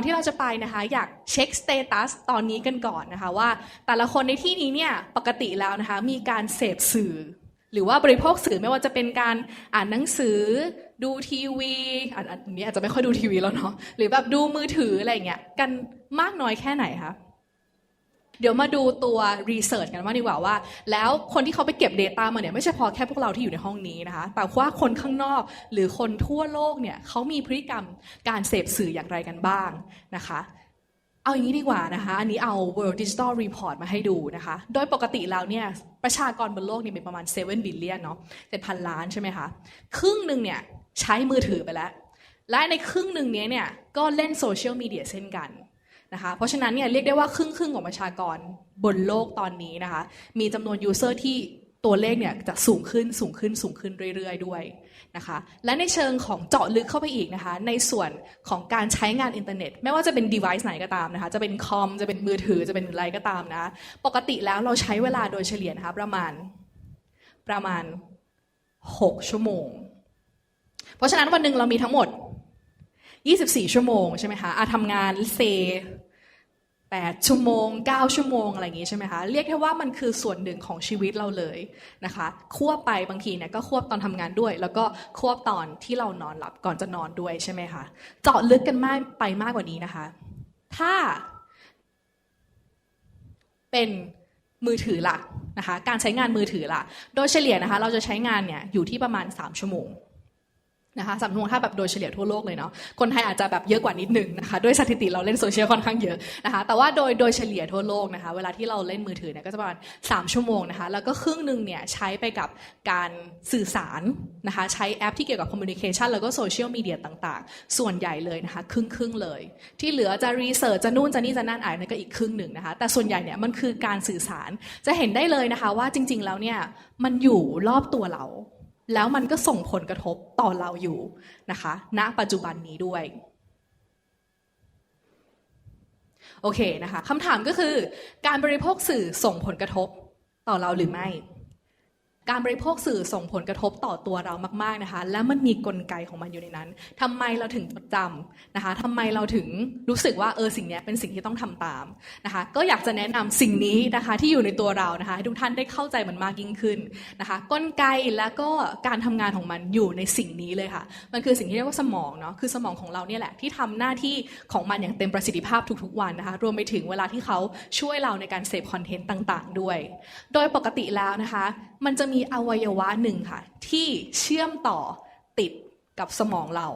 อนที่เราจะไปนะคะ อยากเช็คสเตตัสตอนนี้กันก่อนนะคะ ว่าแต่ละคนในที่นี้เนี่ยปกติแล้วนะคะ มีการเสพสื่อ หรือว่าบริโภคสื่อไม่ว่าจะเป็นการอ่านหนังสือ ดูทีวีอันนี้อาจจะไม่ค่อยดูทีวีแล้วเนาะหรือแบบดูมือถืออะไรอย่างเงี้ยกันมากน้อยแค่ไหนคะ เดี๋ยวมาดูตัวรีเสิร์ชกันว่าดีกว่าว่า แล้วคนที่เขาไปเก็บ Data มาเนี่ยไม่ใช่พอแค่พวกเราที่อยู่ในห้องนี้นะคะ แต่ว่าคนข้างนอกหรือคนทั่วโลกเนี่ยเขามีพฤติกรรมการเสพสื่ออย่างไรกันบ้างนะคะเอาอย่างนี้ดีกว่านะคะ อันนี้เอา World Digital Report มาให้ดูนะคะ โดยปกติแล้วเนี่ยประชากรบนโลกเนี่ยมีประมาณ7 billion เนาะ7,000 ล้านใช่ไหมคะ ครึ่งหนึ่งเนี่ยใช้มือถือไปแล้ว และในครึ่งหนึ่งนี้เนี่ยก็เล่นโซเชียลมีเดียเช่นกัน นะคะเพราะฉะนั้นเนี่ยเรียกได้ว่าครึ่งครึ่งของประชากรบนโลกตอนนี้นะคะมีจำนวนยูเซอร์ที่ตัวเลขเนี่ยจะสูงขึ้นสูงขึ้นสูงขึ้นเรื่อย ๆ ด้วยนะคะและในเชิงของเจาะลึกเข้าไปอีกนะคะในส่วนของการใช้งานอินเทอร์เน็ต ไม่ว่าจะเป็น device ไหนก็ตามนะคะจะเป็นคอมจะเป็นมือถือจะเป็นอะไรก็ตามนะปกติแล้วเราใช้เวลาโดยเฉลี่ยนะคะประมาณประมาณ 6 ชั่วโมง เพราะฉะนั้นวันหนึ่งเรามีทั้งหมด 24 ชั่วโมงใช่ไหมคะอาทำงานเซ8ชั่วโมง 9 ชั่วโมง อะไรอย่างงี้ใช่ไหมคะ เรียกแค่ว่ามันคือส่วนหนึ่งของชีวิตเราเลยนะคะ ควบไปบางทีเนี่ยก็ควบตอนทำงานด้วย แล้วก็ควบตอนที่เรานอนหลับก่อนจะนอนด้วยใช่ไหมคะ เจาะลึกกันมากไปมากกว่านี้นะคะ ถ้า เป็นมือถือลักนะคะ การใช้งานมือถือลักโดยเฉลี่ยนะคะ เราจะใช้งานเนี่ยอยู่ที่ประมาณ 3 ชั่วโมง นะคะสำนวนถ้าแบบโดยเฉลี่ยทั่วโลกเลยเนาะคนไทยอาจจะแบบเยอะกว่านิดหนึ่งนะคะด้วยสถิติเราเล่นโซเชียลค่อนข้างเยอะนะคะแต่ว่าโดยโดยเฉลี่ยทั่วโลกนะคะเวลาที่เราเล่นมือถือเนี่ยก็จะประมาณ3ชั่วโมงนะคะแล้วก็ครึ่งหนึ่งเนี่ยใช้ไปกับการสื่อสารนะคะใช้แอปที่เกี่ยวกับคอมมิวนิเคชันแล้วก็โซเชียลมีเดียต่างๆ ส่วนใหญ่เลยนะคะครึ่งครึ่งเลย ที่เหลือจะรีเสิร์ชจะนู่นจะนี่จะนั่นอ่านนนก็อีกครึ่งหนึ่งนะคะแต่ส่วนใหญ่เนี่ยมันคือการสื่อสารจะเห็นได้เลยนะคะว่าจริง ๆ แล้วเนี่ยมันอยู่รอบตัวเรา แล้วมันก็ส่งผลกระทบต่อเราอยู่นะคะ ณ ปัจจุบันนี้ด้วย โอเคนะคะคำถามก็คือ การบริโภคสื่อส่งผลกระทบต่อเราหรือไม่ การบริโภคสื่อส่งผลกระทบต่อตัวเรามาก ๆนะคะ และมันมีกลไกของมันอยู่ในนั้นทำไมเราถึงจดจำนะคะทำไมเราถึงรู้สึกว่าเออสิ่งนี้เป็นสิ่งที่ต้องทำตามนะคะ ก็อยากจะแนะนำสิ่งนี้นะคะที่อยู่ในตัวเรานะคะให้ทุกท่านได้เข้าใจมันมากยิ่งขึ้นนะคะ กลไกและก็การทำงานของมันอยู่ในสิ่งนี้เลยค่ะ มันคือสิ่งที่เรียกว่าสมองเนาะคือสมองของเราเนี่ยแหละที่ทำหน้าที่ของมันอย่างเต็มประสิทธิภาพทุกๆวันนะคะ รวมไปถึงเวลาที่เขาช่วยเราในการเสพคอนเทนต์ต่าง ๆ ด้วย โดยปกติแล้วนะคะ มันจะมีอวัยวะหนึ่งค่ะ ที่เชื่อมต่อติดกับสมองเรา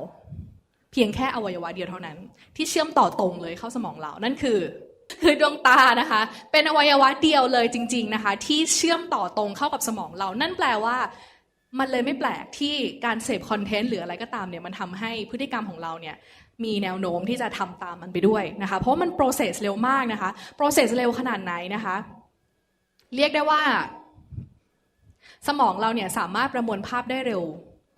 เพียงแค่อวัยวะเดียวเท่านั้น ที่เชื่อมต่อตรงเลยเข้าสมองเรานั่นคือ คือดวงตานะคะ เป็นอวัยวะเดียวเลยจริง ๆนะคะ ที่เชื่อมต่อตรงเข้ากับสมองเรา นั่นแปลว่ามันเลยไม่แปลกที่การเสพคอนเทนต์หรืออะไรก็ตามเนี่ยมันทำให้พฤติกรรมของเราเนี่ยมีแนวโน้มที่จะทำตามมันไปด้วยนะคะ เพราะมัน process เร็วมากนะคะ process เร็วขนาดไหนนะคะ เรียกได้ว่า สมองเราเนี่ยสามารถประมวลภาพได้เร็ว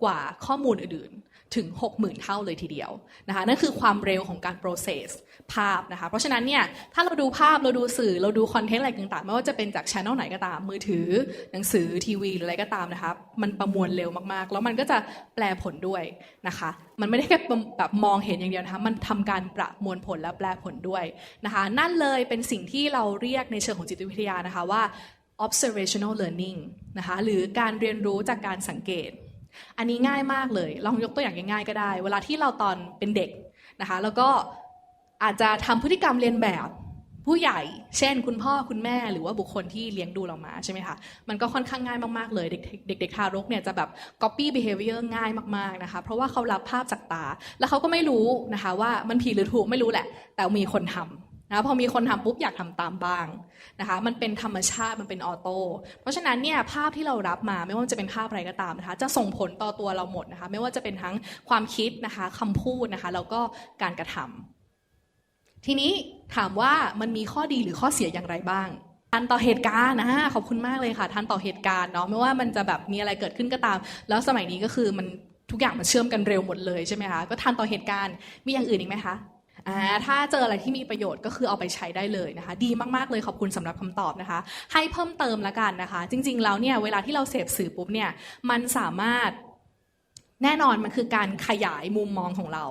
กว่าข้อมูลอื่นๆ ถึง 60,000 เท่าเลยทีเดียวนะคะนั่นคือความเร็วของการ process ภาพนะคะเพราะฉะนั้นเนี่ยถ้าเราดูภาพเราดูสื่อเราดูคอนเทนต์อะไรต่างๆ ไม่ว่าจะเป็นจากช anel ไหนก็ตาม มือถือ หนังสือทีวี หรืออะไรก็ตามนะคะมันประมวลเร็วมากๆ แล้วมันก็จะแปลผลด้วยนะคะ มันไม่ได้แค่แบบมองเห็นอย่างเดียวนะคะมันทำการประมวลผลและแปลผลด้วยนะคะนั่นเลยเป็นสิ่งที่เราเรียกในเชิงของจิตวิทยานะคะว่า observational learning นะคะหรือการเรียนรู้จากการสังเกต อันนี้ง่ายมากเลย ลองยกตัวอย่างง่ายๆก็ได้ เวลาที่เราตอนเป็นเด็กนะคะแล้วก็อาจจะทำพฤติกรรมเรียนแบบผู้ใหญ่ เช่น คุณพ่อคุณแม่หรือว่าบุคคลที่เลี้ยงดูเรามาใช่ไหมคะ มันก็ค่อนข้างง่ายมากๆเลย เด็กเด็กเด็กทารกเนี่ยจะแบบ copy behavior ง่ายมากๆนะคะ เพราะว่าเขารับภาพจากตา แล้วเขาก็ไม่รู้นะคะว่ามันผิดหรือถูกไม่รู้แหละ แต่มีคนทำ นะพอมีคนทำปุ๊บอยากทำตามบ้างนะคะมันเป็นธรรมชาติมันเป็นออโต้เพราะฉะนั้นเนี่ยภาพที่เรารับมาไม่ว่าจะเป็นภาพอะไรก็ตามนะคะจะส่งผลต่อตัวเราหมดนะคะไม่ว่าจะเป็นทั้งความคิดนะคะคำพูดนะคะแล้วก็การกระทำทีนี้ถามว่ามันมีข้อดีหรือข้อเสียอย่างไรบ้างทันต่อเหตุการณ์นะขอบคุณมากเลยค่ะทันต่อเหตุการณ์เนาะไม่ว่ามันจะแบบมีอะไรเกิดขึ้นก็ตาม แล้วสมัยนี้ก็คือมันทุกอย่างมันเชื่อมกันเร็วหมดเลยใช่ไหมคะก็ทันต่อเหตุการณ์มีอย่างอื่นอีกไหมคะ อ่าถ้าเจออะไรที่มีประโยชน์ก็คือเอาไปใช้ได้เลยนะคะ ดีมากๆเลยขอบคุณสำหรับคำตอบนะคะ ให้เพิ่มเติมละกันนะคะ จริง ๆ แล้วเนี่ยเวลาที่เราเสพสื่อปุ๊บเนี่ยมันสามารถแน่นอนมันคือการขยายมุมมองของเรา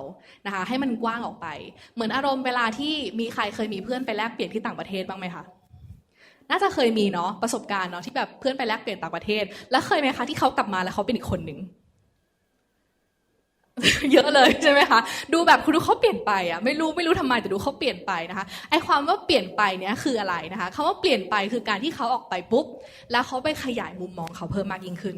นะคะ ให้มันกว้างออกไป เหมือนอารมณ์เวลาที่มีใครเคยมีเพื่อนไปแลกเปลี่ยนที่ต่างประเทศบ้างไหมคะน่าจะเคยมีเนาะประสบการณ์เนาะที่แบบเพื่อนไปแลกเปลี่ยนต่างประเทศ แล้วเคยไหมคะที่เขากลับมาแล้วเขาเป็นอีกคนหนึ่ง เยอะเลยใช่ไหมคะดูแบบคุณดูเขาเปลี่ยนไปอะไม่รู้ไม่รู้ทำไมแต่ดูเขาเปลี่ยนไปนะคะไอความว่าเปลี่ยนไปเนี้ยคืออะไรนะคะคำว่าเปลี่ยนไปคือการที่เขาออกไปปุ๊บ แล้วเขาไปขยายมุมมองเขาเพิ่มมากยิ่งขึ้น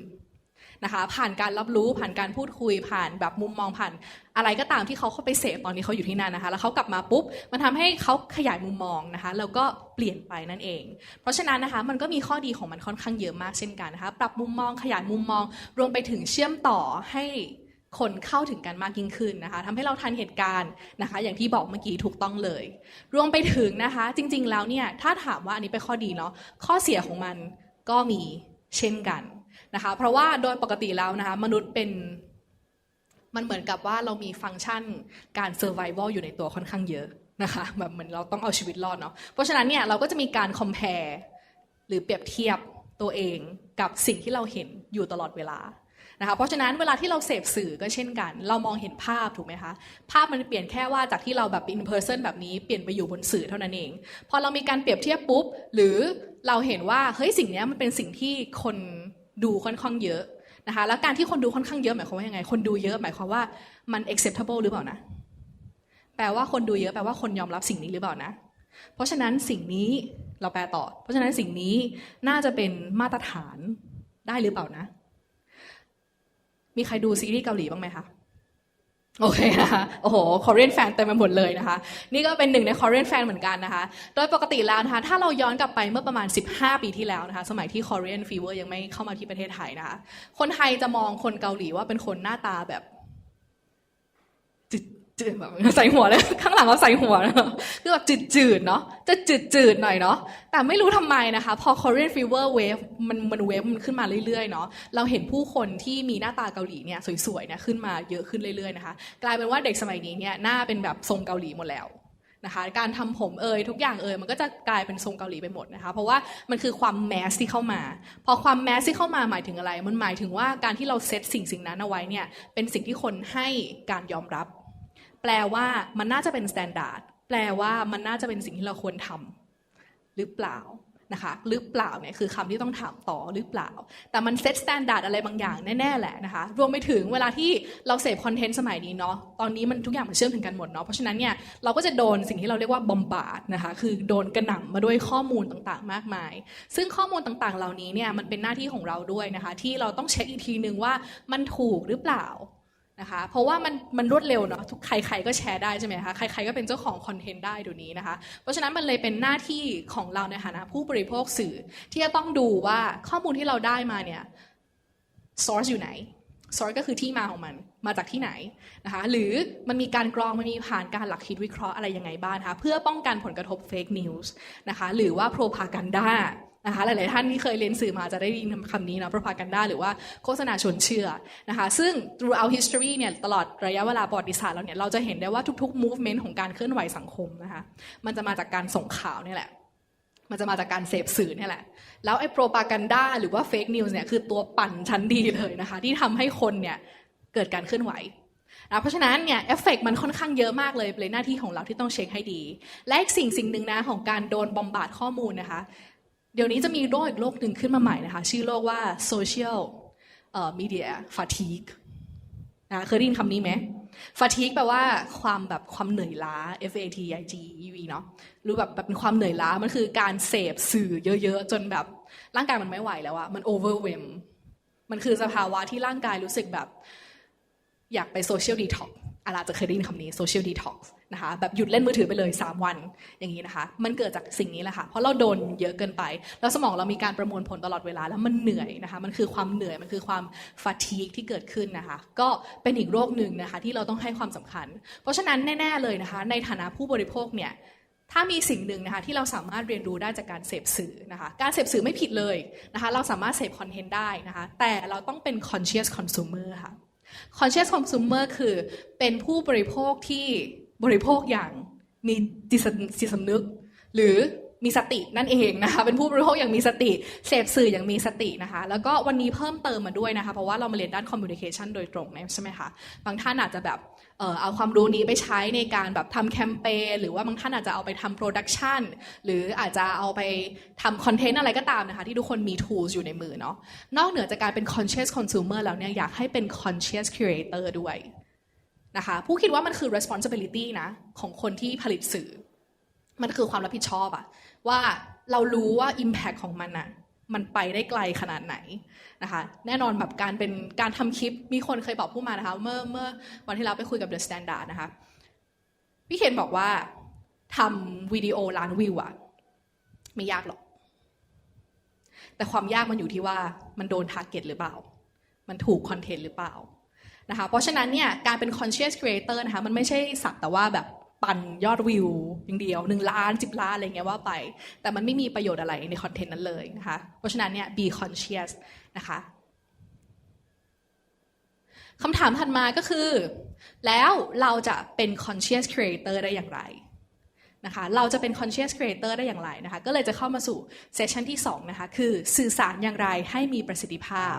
นะคะผ่านการรับรู้ผ่านการพูดคุยผ่านแบบมุมมองผ่านอะไรก็ตามที่เขาเข้าไปเสพตอนนี้เขาอยู่ที่นั่นนะคะ แล้วเขากลับมาปุ๊บมันทำให้เขาขยายมุมมองนะคะแล้วก็เปลี่ยนไปนั่นเอง เพราะฉะนั้นนะคะมันก็มีข้อดีของมันค่อนข้างเยอะมากเช่นกันนะคะปรับมุมมองขยายมุมมองรวมไปถึงเชื่อมต่อให้ คนเข้าถึงกันมากยิ่งขึ้นนะคะทำให้เราทันเหตุการณ์นะคะ อย่างที่บอกเมื่อกี้ถูกต้องเลย รวมไปถึงนะคะ จริง ๆ แล้วเนี่ยถ้าถามว่าอันนี้เป็นข้อดีเนาะข้อเสียของมันก็มีเช่นกันนะคะ เพราะว่าโดยปกติแล้วนะคะ มนุษย์เป็นมันเหมือนกับว่าเรามีฟังก์ชันการ survival อยู่ในตัวค่อนข้างเยอะนะคะแบบเหมือนเราต้องเอาชีวิตรอดเนาะเพราะฉะนั้นเนี่ยเราก็จะมีการ compare หรือเปรียบเทียบตัวเองกับสิ่งที่เราเห็นอยู่ตลอดเวลา นะคะเพราะฉะนั้นเวลาที่เราเสพสื่อก็เช่นกัน เรามองเห็นภาพถูกไหมคะ ภาพมันเปลี่ยนแค่ว่าจากที่เราแบบ in person แบบนี้เปลี่ยนไปอยู่บนสื่อเท่านั้นเอง พอเรามีการเปรียบเทียบปุ๊บ หรือเราเห็นว่าเฮ้ยสิ่งนี้มันเป็นสิ่งที่คนดูค่อนข้างเยอะนะคะแล้วการที่คนดูค่อนข้างเยอะหมายความว่ายังไง คนดูเยอะหมายความว่ามัน acceptable หรือเปล่านะแปลว่าคนดูเยอะแปลว่าคนยอมรับสิ่งนี้หรือเปล่านะเพราะฉะนั้นสิ่งนี้เราแปลต่อ เพราะฉะนั้นสิ่งนี้น่าจะเป็นมาตรฐานได้หรือเปล่านะ มีใครดูซีรีส์เกาหลีบ้างไหมคะโอเคนะคะโอ้โหคอเรียนแฟนเต็มไปหมดเลยนะคะ นี่ก็เป็นหนึ่งในคอเรียนแฟนเหมือนกันนะคะ โดยปกติแล้วนะคะถ้าเราย้อนกลับไปเมื่อประมาณ 15 ปีที่แล้วนะคะ สมัยที่คอเรียนฟีเวอร์ยังไม่เข้ามาที่ประเทศไทยนะคะ คนไทยจะมองคนเกาหลีว่าเป็นคนหน้าตาแบบ จืดแบบใส่หัวเลย ข้างหลังเขาใส่หัวนะคือแบบจืดจืดๆเนาะจะจืดจืดๆหน่อยเนาะแต่ไม่รู้ทำไมนะคะ พอ Korean Fever Wave มันมันเวฟมันขึ้นมาเรื่อยๆเนาะเราเห็นผู้คนที่มีหน้าตาเกาหลีเนี่ยสวยๆเนี่ยขึ้นมาเยอะขึ้นเรื่อยๆนะคะ กลายเป็นว่าเด็กสมัยนี้เนี่ยหน้าเป็นแบบทรงเกาหลีหมดแล้วนะคะการทำผมเอ่ยทุกอย่างเอ่ยมันก็จะกลายเป็นทรงเกาหลีไปหมดนะคะ เพราะว่ามันคือความแมสที่เข้ามา พอความแมสที่เข้ามาหมายถึงอะไร มันหมายถึงว่าการที่เราเซตสิ่งสิ่งนั้นเอาไว้เนี่ยเป็นสิ่งที่คนให้การยอมรับ แปลว่ามันน่าจะเป็นสแตนดาร์ดแปลว่ามันน่าจะเป็นสิ่งที่เราควรทำหรือเปล่านะคะหรือเปล่าเนี่ยคือคำที่ต้องถามต่อหรือเปล่า แต่มันเซตสแตนดาร์ดอะไรบางอย่างแน่ๆแหละนะคะรวมไปถึงเวลาที่เราเสพคอนเทนต์สมัยนี้เนาะตอนนี้มันทุกอย่างมันเชื่อมถึงกันหมดเนาะเพราะฉะนั้นเนี่ยเราก็จะโดนสิ่งที่เราเรียกว่าบอมบาดนะคะคือโดนกระหน่ำมาด้วยข้อมูลต่างๆ มากมาย ซึ่งข้อมูลต่างๆ เหล่านี้เนี่ยมันเป็นหน้าที่ของเราด้วยนะคะที่เราต้องเช็คอีกทีนึงว่ามันถูกหรือเปล่า นะคะ เพราะว่ามันมันรวดเร็วเนาะทุกใครๆก็แชร์ได้ใช่ไหมคะใครๆก็เป็นเจ้าของคอนเทนต์ได้เดี๋ยวนี้นะคะ เพราะฉะนั้นมันเลยเป็นหน้าที่ของเราในฐานะผู้บริโภคสื่อ ที่จะต้องดูว่าข้อมูลที่เราได้มาเนี่ย source อยู่ไหน source ก็คือที่มาของมันมาจากที่ไหนนะคะหรือมันมีการกรองมันมีผ่านการหลักคิดวิเคราะห์อะไรยังไงบ้างคะเพื่อป้องกันผลกระทบ fake news นะคะหรือว่า propaganda ะคะหลาย ๆ ท่านที่เคยเรียนสื่อมาจะได้ยินคำนี้นะ propaganda หรือว่าโฆษณาชวนเชื่อนะคะซึ่ง throughout history เนี่ยตลอดระยะเวลาประวัติศาสตร์เราเนี่ยเราจะเห็นได้ว่าทุก ๆ movement ของการเคลื่อนไหวสังคมนะคะมันจะมาจากการส่งข่าวนี่แหละ มันจะมาจากการเสพสื่อเนี่ยแหละ แล้วไอ้ propaganda หรือว่า fake news เนี่ยคือตัวปั่นชั้นดีเลยนะคะที่ทำให้คนเนี่ยเกิดการเคลื่อนไหวนะเพราะฉะนั้นเนี่ยเอฟเฟกมันค่อนข้างเยอะมากเลยเลยหน้าที่ของเราที่ต้องเช็คให้ดี และอีกสิ่งสิ่งหนึ่งนะของการโดนบอมบาดข้อมูลนะคะ เดี๋ยวนี้จะมีโรคอีกโรคหนึ่งขึ้นมาใหม่นะคะ ชื่อโรคว่า social เอ่อ media fatigue นะเคยได้ยินคำนี้ไหม fatigue แปลว่าความแบบความเหนื่อยล้า f a t i g U e เนาะหรือแบบแบบเป็นความเหนื่อยล้า มันคือการเสพสื่อเยอะๆ จนแบบร่างกายมันไม่ไหวแล้วอะมัน overwhelm มันคือสภาวะที่ร่างกายรู้สึกแบบ อยากไป social detox อาจจะเคยได้ยินคำนี้ social detox นะคะแบบหยุดเล่นมือถือไปเลย 3 วันอย่างนี้นะคะ มันเกิดจากสิ่งนี้แหละค่ะ เพราะเราโดนเยอะเกินไป แล้วสมองเรามีการประมวลผลตลอดเวลา แล้วมันเหนื่อยนะคะ มันคือความเหนื่อย มันคือความ fatigue ที่เกิดขึ้นนะคะ ก็เป็นอีกโรคหนึ่งนะคะที่เราต้องให้ความสำคัญ เพราะฉะนั้นแน่ ๆเลยนะคะ ในฐานะผู้บริโภคเนี่ยถ้ามีสิ่งหนึ่งนะคะที่เราสามารถเรียนรู้ได้จากการเสพสื่อนะคะการเสพสื่อไม่ผิดเลยนะคะเราสามารถเสพคอนเทนต์ได้นะคะแต่เราต้องเป็น conscious consumer ค่ะ conscious consumer คือเป็นผู้บริโภคที่บริโภคอย่างมีจิตสำจิสำนึก หรือ มีสตินั่นเองนะคะเป็นผู้บริโภคอย่างมีสติเสพสื่ออย่างมีสตินะคะแล้วก็วันนี้เพิ่มเติมมาด้วยนะคะเพราะว่าเรามาเรียนด้านคอมมิวนิเคชันโดยตรงเนี่ยใช่ไหมคะบางท่านอาจจะแบบเออเอาความรู้นี้ไปใช้ในการแบบทำแคมเปญหรือว่าบางท่านอาจจะเอาไปทำโปรดักชันหรืออาจจะเอาไปทำคอนเทนต์อะไรก็ตามนะคะที่ทุกคนมี tools อยู่ในมือเนาะนอกเหนือจากการเป็น conscious consumer แล้วเนี่ยอยากให้เป็น conscious creator ด้วยนะคะผู้คิดว่ามันคือ responsibility นะของคนที่ผลิตสื่อ มันคือความรับผิดชอบอะว่าเรารู้ว่า impact ของมันอะมันไปได้ไกลขนาดไหนนะคะ แน่นอนแบบการเป็นการทำคลิปมีคนเคยบอกผู้มานะคะ เมื่อเมื่อวันที่เราไปคุยกับ The Standard นะคะพี่เคนบอกว่าทำวิดีโอล้านวิวอะไม่ยากหรอก แต่ความยากมันอยู่ที่ว่ามันโดนทาร์เก็ตหรือเปล่า มันถูกคอนเทนต์หรือเปล่านะคะเพราะฉะนั้นเนี่ยการเป็น conscious creator นะคะมันไม่ใช่สักแต่ว่าแบบ ปั่นยอดวิวอย่างเดียวหนึ่งล้านสิบล้านอะไรเงี้ยว่าไป แต่มันไม่มีประโยชน์อะไรในคอนเทนต์นั้นเลยนะคะ เพราะฉะนั้นเนี่ย be conscious นะคะคำถามถัดมาก็คือ แล้วเราจะเป็น conscious creator ได้อย่างไรนะคะเราจะเป็น conscious creator ได้อย่างไรนะคะก็เลยจะเข้ามาสู่เซสชันที่2นะคะคือสื่อสารอย่างไรให้มีประสิทธิภาพ